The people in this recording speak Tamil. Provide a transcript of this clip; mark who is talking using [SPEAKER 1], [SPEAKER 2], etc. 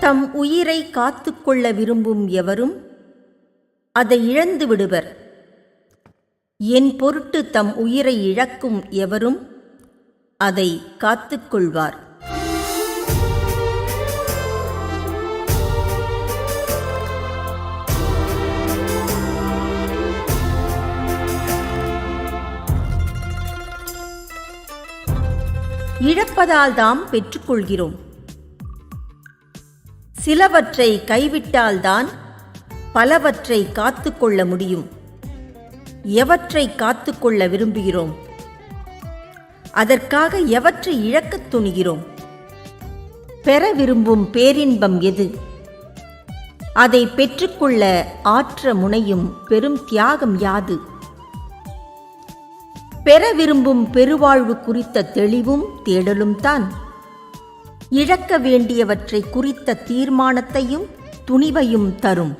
[SPEAKER 1] தம் உயிரை காத்துக்கொள்ள விரும்பும் எவரும் அதை இழந்து விடுவர். என் பொருட்டு தம் உயிரை இழக்கும் எவரும் அதை காத்துக்கொள்வார். இழப்பதால் தாம் பெற்றுக்கொள்கிறோம். சிலவற்றை கைவிட்டால்தான் பலவற்றை காத்துக்கொள்ள முடியும். எவற்றை காத்துக்கொள்ள விரும்புகிறோம்? அதற்காக எவற்றை இழக்கத் துணிகிறோம்? பெற விரும்பும் பேரின்பம் எது? அதை பெற்றுக்கொள்ள ஆற்ற முனையும் பெரும் தியாகம் யாது? பெற விரும்பும் பெருவாழ்வு குறித்த தெளிவும் தேடலும் தான். இழக்க வேண்டியவற்றை குறித்த தீர்மானத்தையும் துணிவையும் தரும்.